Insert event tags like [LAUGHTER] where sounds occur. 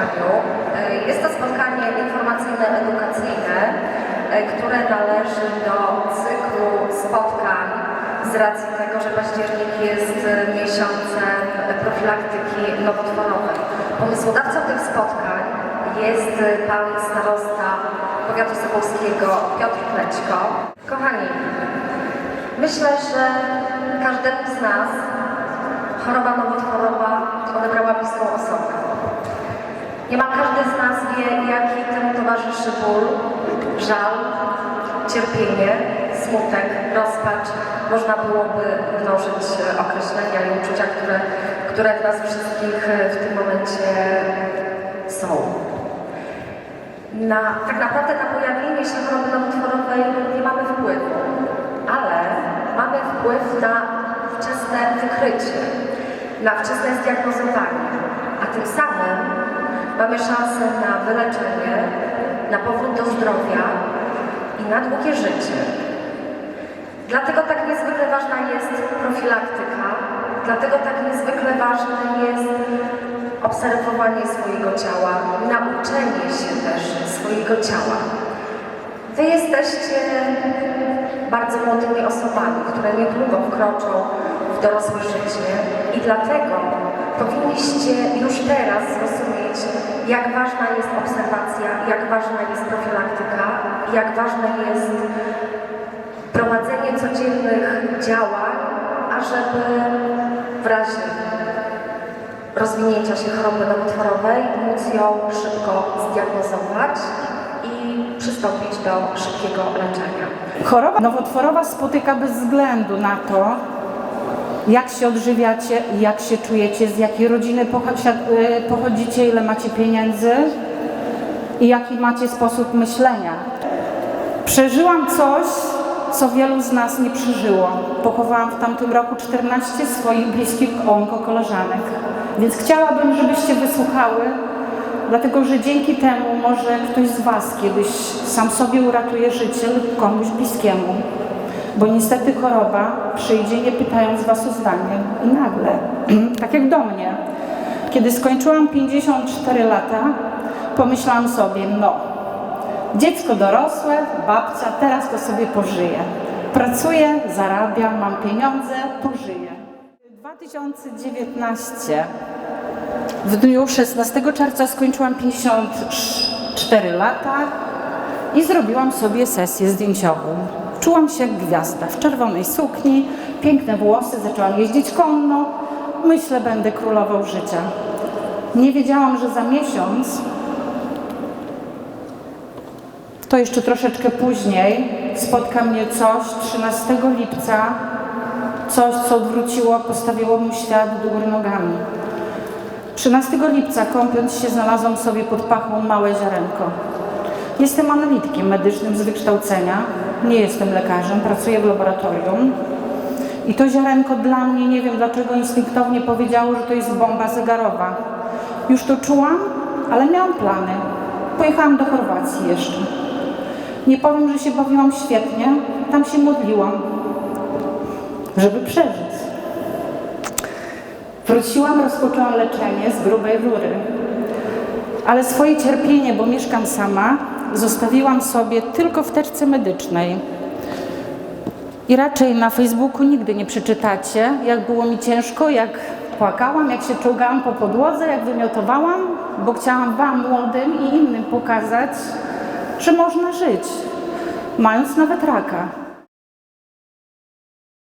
E, Jest to spotkanie informacyjne-edukacyjne, e, które należy do cyklu spotkań z racji tego, że październik jest e, miesiącem profilaktyki nowotworowej. Pomysłodawcą tych spotkań jest pan starosta powiatu sobolskiego Piotr Plećko. Kochani, myślę, że każdemu z nas choroba nowotworowa odebrała bliską osobę. Niemal każdy z nas wie, jaki temu towarzyszy ból, żal, cierpienie, smutek, rozpacz. Można byłoby mnożyć e, określenia i uczucia, które, które w nas wszystkich e, w tym momencie są. Na, tak naprawdę na pojawienie się choroby nowotworowej nie mamy wpływu, ale mamy wpływ na wczesne wykrycie, na wczesne zdiagnozowanie, a tym samym mamy szansę na wyleczenie, na powrót do zdrowia i na długie życie. Dlatego tak niezwykle ważna jest profilaktyka, dlatego tak niezwykle ważne jest obserwowanie swojego ciała, nauczenie się też swojego ciała. Wy jesteście bardzo młodymi osobami, które niedługo wkroczą w dorosłe życie i dlatego powinniście już teraz zrozumieć, jak ważna jest obserwacja, jak ważna jest profilaktyka, jak ważne jest prowadzenie codziennych działań, ażeby w razie rozwinięcia się choroby nowotworowej móc ją szybko zdiagnozować i przystąpić do szybkiego leczenia. Choroba nowotworowa spotyka bez względu na to, jak się odżywiacie, jak się czujecie, z jakiej rodziny e, pochodzicie, ile macie pieniędzy i jaki macie sposób myślenia. Przeżyłam coś, co wielu z nas nie przeżyło. Pochowałam w tamtym roku 14 swoich bliskich onkokoleżanek. Więc chciałabym, żebyście wysłuchały, dlatego że dzięki temu może ktoś z Was kiedyś sam sobie uratuje życie lub komuś bliskiemu. Bo niestety choroba przyjdzie nie pytając Was o zdanie i nagle, [CLEARS THROAT] tak jak do mnie. Kiedy skończyłam 54 lata, pomyślałam sobie, no, Dziecko dorosłe, babcia, teraz to sobie pożyję. Pracuję, zarabiam, mam pieniądze, pożyję. 2019. W dniu 16 czerwca skończyłam 54 lata i zrobiłam sobie sesję zdjęciową. Czułam się jak gwiazda w czerwonej sukni, piękne włosy, zaczęłam jeździć konno. Myślę, będę królową życia. Nie wiedziałam, że za miesiąc to jeszcze troszeczkę później spotka mnie coś 13 lipca, coś, co odwróciło, postawiło mu świat do góry nogami. 13 lipca, kąpiąc się, znalazłam sobie pod pachą małe ziarenko. Jestem analitykiem medycznym z wykształcenia, nie jestem lekarzem, pracuję w laboratorium. I to ziarenko dla mnie, nie wiem dlaczego, instynktownie powiedziało, że to jest bomba zegarowa. Już to czułam, ale miałam plany. Pojechałam do Chorwacji jeszcze. Nie powiem, że się bawiłam świetnie, tam się modliłam, żeby przeżyć. Wróciłam, rozpoczęłam leczenie z grubej rury. Ale swoje cierpienie, bo mieszkam sama, zostawiłam sobie tylko w teczce medycznej. I raczej na Facebooku nigdy nie przeczytacie, jak było mi ciężko, jak płakałam, jak się czołgałam po podłodze, jak wymiotowałam, bo chciałam Wam, młodym i innym pokazać, że można żyć, mając nawet raka.